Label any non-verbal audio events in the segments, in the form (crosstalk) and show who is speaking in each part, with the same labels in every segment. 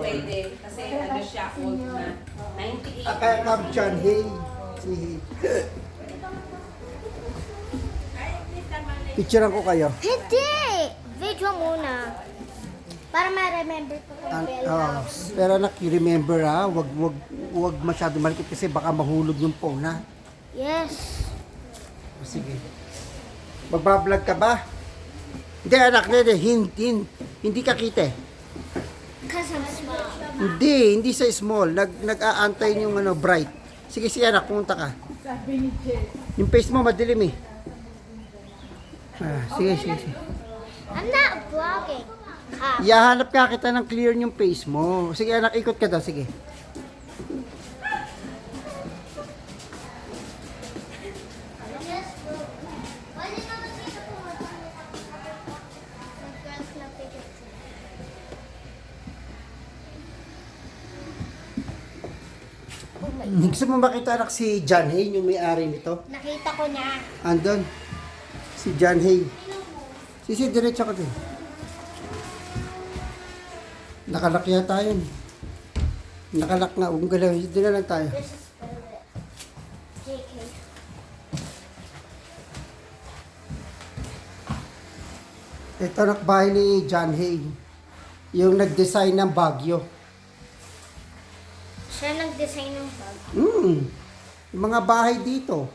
Speaker 1: pwede. Kasi ano siya, old na. 98
Speaker 2: Ah, kaya Chan, hey. Si Picturean ko kayo.
Speaker 3: Hindi! Video muna. Para ma-remember ko kung
Speaker 2: An- oh, pero anak, you remember ha, wag, wag, wag masyado malikot kasi baka mahulog yung phone ha.
Speaker 3: Yes.
Speaker 2: Sige. Magbablog ka ba? Hindi anak, hindi, hindi, hindi ka kita eh.
Speaker 3: Cause I'm small.
Speaker 2: Hindi, hindi sa small. Nag, nag-aantay yung ano, bright. Sige, sige anak, pumunta ka. Yung face mo madilim eh. Ah, sige, sige, sige.
Speaker 3: I'm not vlogging. Ah,
Speaker 2: Ihahanap ka kita ng clear yung face mo. Sige anak, ikot ka daw, sige. Gusto mo makita anak si John Hay, yung may-ari nito?
Speaker 3: Nakita ko na.
Speaker 2: Andon. Si John Hay. Sisi, diretso ka din. Nakalak yata yun. Nakalak nga. Huwag galaw. Doon na lang tayo. Ito nakbahay ni John Hay. Yung nag-design ng Baguio.
Speaker 3: Siya nag-design ng bag.
Speaker 2: Yung mga bahay dito.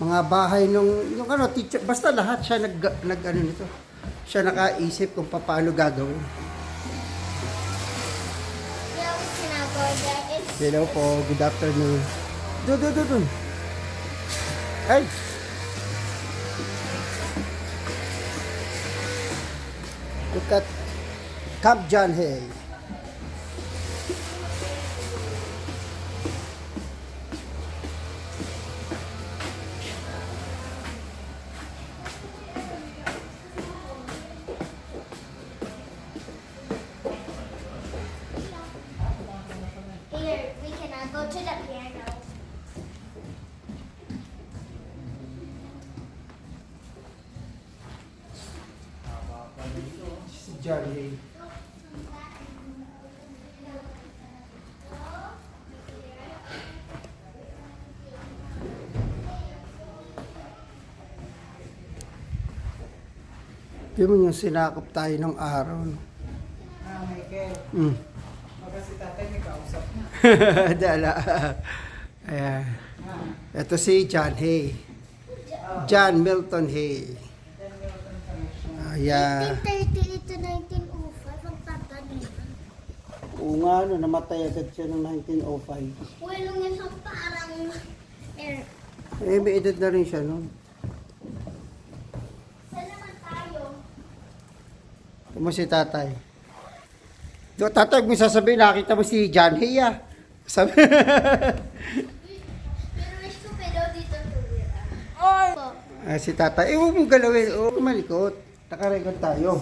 Speaker 2: Mga bahay nung, yung ano, teacher, basta lahat siya nag, nag ano nito. Siya nakaisip kung paano gagawin. Hello po, good afternoon. Do, do, do, do. Ay! Look at Camp John Hay. John Hay. Tingnan mo yung sinakop tayo ng araw. No?
Speaker 4: Ah, Michael.
Speaker 2: Mm.
Speaker 4: Baka si tatay may kausap na. (laughs)
Speaker 2: Dala. Ayan.
Speaker 4: Ah,
Speaker 2: Ito si John Hay. John Milton Hay.
Speaker 4: then Milton Commission.
Speaker 2: Ayan.
Speaker 3: 1938 to 1905. Ang tata niya.
Speaker 2: Oo nga, no, namatay agad siya noong 1905.
Speaker 3: Walang yan sa parang air.
Speaker 2: Eh, may edad na rin siya noon.
Speaker 3: Saan naman tayo?
Speaker 2: Kamo si tatay. Do, tatay, kung sasabihin, nakita mo si John Hay, ah. Sabi,
Speaker 3: Pero wish ko pero dito tumira. Oh!
Speaker 2: ah, si tatay, eh, huwag mong galawin. Kang malikot. Nakarecord tayo.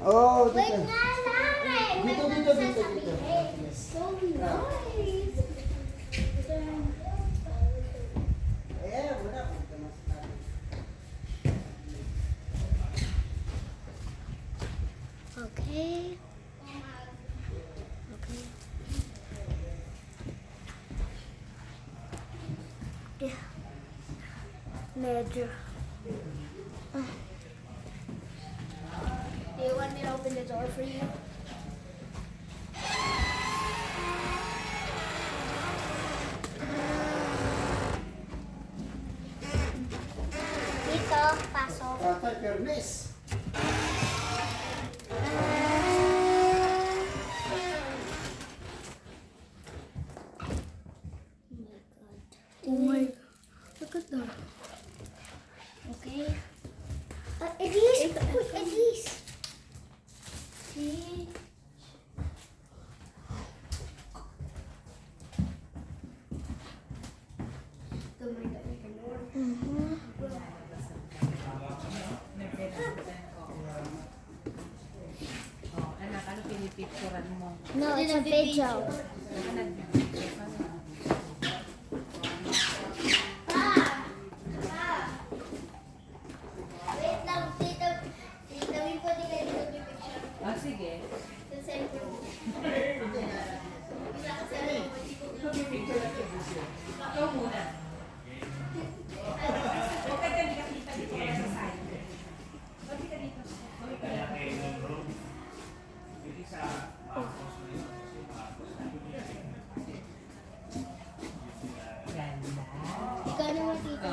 Speaker 2: Oh,
Speaker 3: Wait
Speaker 2: dito.
Speaker 3: nga Okay. Okay. Yeah. Medyo. Uh. Do you want me to open the door for you? Uh, Elise, wait, Elise. See? Mm-hmm.
Speaker 1: Oh, anak, ano pinipicturan mo?
Speaker 3: No, it's a video.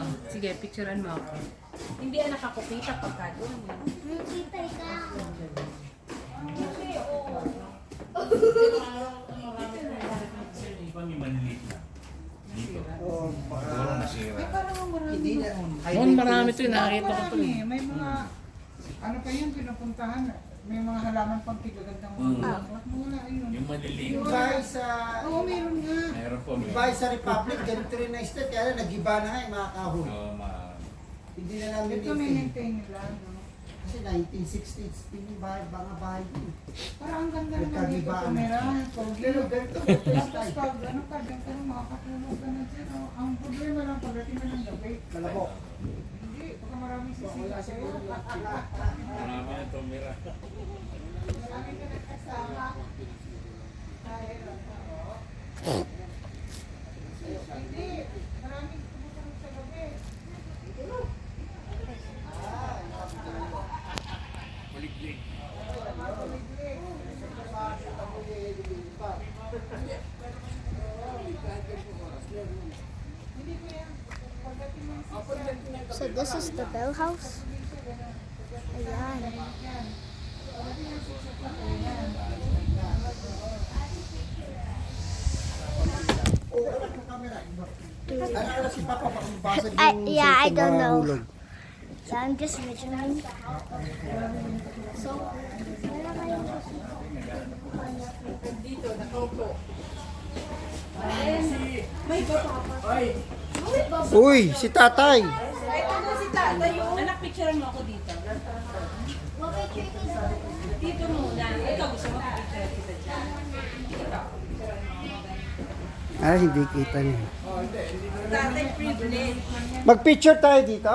Speaker 1: Oh, sige, picturean mo ako. Hindi yan nakakukita pagka doon.
Speaker 2: Hindi na.
Speaker 4: doon.
Speaker 5: Noon marami to, eh, nakakita ko to.
Speaker 4: Marami.
Speaker 5: eh.
Speaker 4: May mga, ano pa yun, pinupuntahan. May mga halaman pang tigagandang mga
Speaker 6: Mm.
Speaker 4: bulaklak. Wala yun.
Speaker 6: Yung maliliit.
Speaker 2: Yung bahay sa...
Speaker 4: Oo, meron nga.
Speaker 6: Mayroon po.
Speaker 2: Yung bahay sa Republic, ganito rin na estate. Kaya nag-iba na nga yung mga kahoy.
Speaker 6: Oo, ma...
Speaker 2: Hindi na namin
Speaker 4: Ito may maintain nila. No?
Speaker 2: Kasi 1960s, yung bahay, mga bahay yun.
Speaker 4: Parang ang ganda naman dito. Pogi.
Speaker 2: Pero ganito, (laughs)
Speaker 4: Tapos pag ano ka, ganito makakatulog ka na dyan. oh. Ang problema lang pagdating na ng gabi.
Speaker 2: Malabok.
Speaker 4: Hindi, baka maraming sisila sa'yo.
Speaker 6: Marami na tumira.
Speaker 4: Marami ka nagkasama. Dahil ako. Hindi, maraming tumutunog sa gabi.
Speaker 6: Kuliglig.
Speaker 3: So this is the bell house? Ayan. I- yeah, I don't know. So I'm just measuring. So,
Speaker 1: Dito, nakaupo.
Speaker 2: Uy, si tatay.
Speaker 1: Yung... Anak, picturean mo ako dito. Dito muna. Ikaw gusto mo picture kita dyan.
Speaker 2: Ah, hindi kita niya.
Speaker 1: Tatay privilege.
Speaker 2: Mag-picture tayo dito.